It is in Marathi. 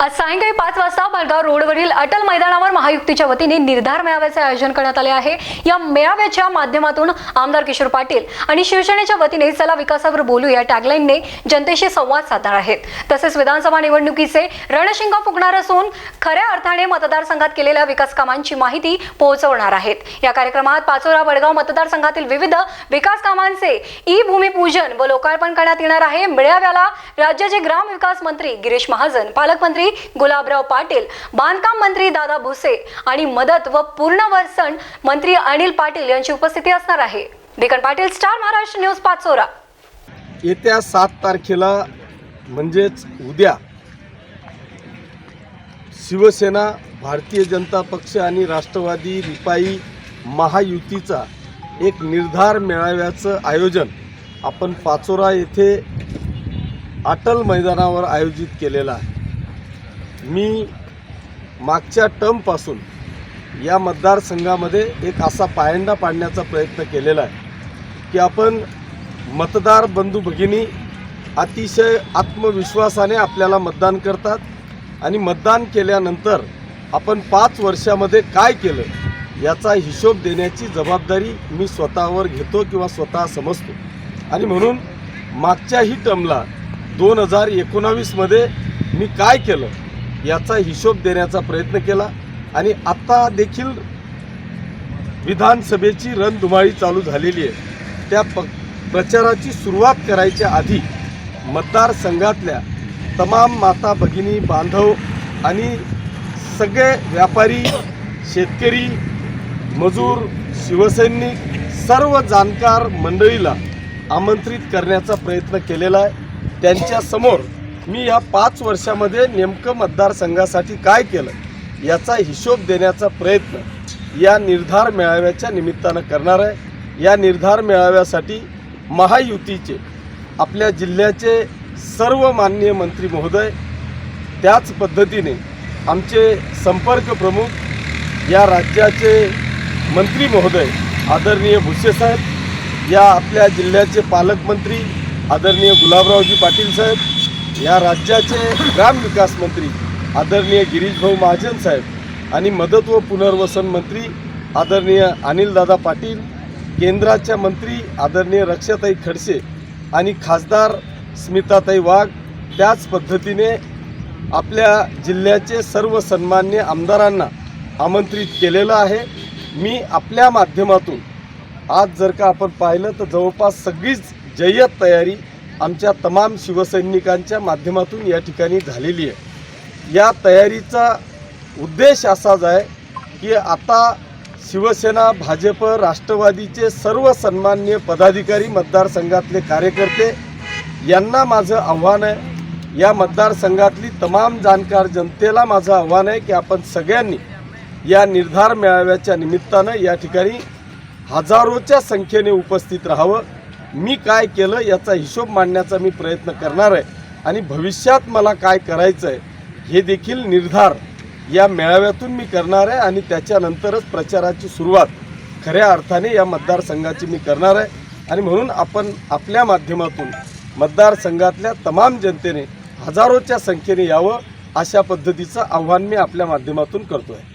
आज सायंकाळी पाच वाजता बलगाव रोडवरील अटल मैदानावर महायुक्तीच्या वतीने निर्धार मेळाव्याचे आयोजन करण्यात आले आहे. या मेळाव्याच्या माध्यमातून आमदार किशोर पाटील आणि शिवसेनेच्या वतीने चला विकासावर बोलू या टॅगलाईनने जनतेशी संवाद साधणार आहेत. तसेच विधानसभा निवडणुकीचे रणशिंग फुकणार असून खऱ्या अर्थाने मतदारसंघात केलेल्या विकास कामांची माहिती पोहोचवणार आहेत. या कार्यक्रमात पाचोरा वडगाव मतदारसंघातील विविध विकास कामांचे ई भूमिपूजन व लोकार्पण करण्यात येणार आहे. मेळाव्याला राज्याचे ग्रामविकास मंत्री गिरीश महाजन पालकमंत्री गुलाबराव पाटील बांधकाम मंत्री दादा भुसे आणि मदत व पूर्णवसन मंत्री अनिल पाटील यांची उपस्थिती असणार आहे. Deccan Patil star Maharashtra news Pachora. येत्या सात तारखेला म्हणजेच उद्या शिवसेना भारतीय जनता पक्ष आणि राष्ट्रवादी रिपाई महायुतीचा एक निर्धार मेळाव्याचं आयोजन आपण पाचोरा येथे अटल मैदानावर आयोजित केलेलं आहे. मी मागच्या टर्मपासून या मतदारसंघामध्ये एक असा पायंडा पाडण्याचा प्रयत्न केलेला आहे की आपण मतदार बंधू भगिनी अतिशय आत्मविश्वासाने आपल्याला मतदान करतात आणि मतदान केल्यानंतर आपण पाच वर्षामध्ये काय केलं याचा हिशोब देण्याची जबाबदारी मी स्वतःवर घेतो किंवा स्वतः समजतो. आणि म्हणून मागच्याही टर्मला दोन हजार एकोणावीसमध्ये मी काय केलं? याचा हिशोब देण्याचा प्रयत्न केला आणि आत्ता देखील विधानसभेची रणधुमाळी चालू झालेली आहे. त्या प प्रचाराची सुरुवात करायच्या आधी मतदारसंघातल्या तमाम माता भगिनी बांधव आणि सगळे व्यापारी शेतकरी मजूर शिवसैनिक सर्व जाणकार मंडळीला आमंत्रित करण्याचा प्रयत्न केलेला आहे. त्यांच्यासमोर मी या पाच वर्षामध्ये नेमकं मतदारसंघासाठी काय केलं याचा हिशोब देण्याचा प्रयत्न या निर्धार मेळाव्याच्या निमित्तानं करणार आहे. या निर्धार मेळाव्यासाठी महायुतीचे आपल्या जिल्ह्याचे सर्व माननीय मंत्री महोदय त्याच पद्धतीने आमचे संपर्क प्रमुख या राज्याचे मंत्री महोदय आदरणीय भुसेसाहेब या आपल्या जिल्ह्याचे पालकमंत्री आदरणीय गुलाबरावजी पाटील साहेब या राज्याचे ग्रामविकास मंत्री आदरणीय गिरीशभाऊ महाजन साहेब आणि मदत व पुनर्वसन मंत्री आदरणीय अनिलदादा पाटील केंद्राच्या मंत्री आदरणीय रक्षाताई खडसे आणि खासदार स्मिताताई वाघ त्याच पद्धतीने आपल्या जिल्ह्याचे सर्व सन्मान्य आमदारांना आमंत्रित केलेलं आहे. मी आपल्या माध्यमातून आज जर का आपण पाहिलं तर जवळपास सगळीच जय्यत तयारी आमच्या तमाम शिवसैनिकांच्या माध्यमातून या ठिकाणी झालेली आहे. या तयारीचा उद्देश असाच आहे की आता शिवसेना भाजप राष्ट्रवादीचे सर्व सन्मान्य पदाधिकारी मतदारसंघातले कार्यकर्ते यांना माझं आव्हान आहे. या मतदारसंघातली तमाम जाणकार जनतेला माझं आव्हान आहे की आपण सगळ्यांनी या निर्धार मेळाव्याच्या निमित्तानं या ठिकाणी हजारोच्या संख्येने उपस्थित राहावं. मी काय केलं याचा हिशोब मांडण्याचा मी प्रयत्न करणार आहे. आणि भविष्यात मला काय करायचं आहे हे देखील निर्धार या मेळाव्यातून मी करणार आहे आणि त्याच्यानंतरच प्रचाराची सुरुवात खऱ्या अर्थाने या मतदारसंघाची मी करणार आहे. आणि म्हणून आपण आपल्या माध्यमातून मतदारसंघातल्या तमाम जनतेने हजारोच्या संख्येने यावं अशा पद्धतीचं आव्हान मी आपल्या माध्यमातून करतो आहे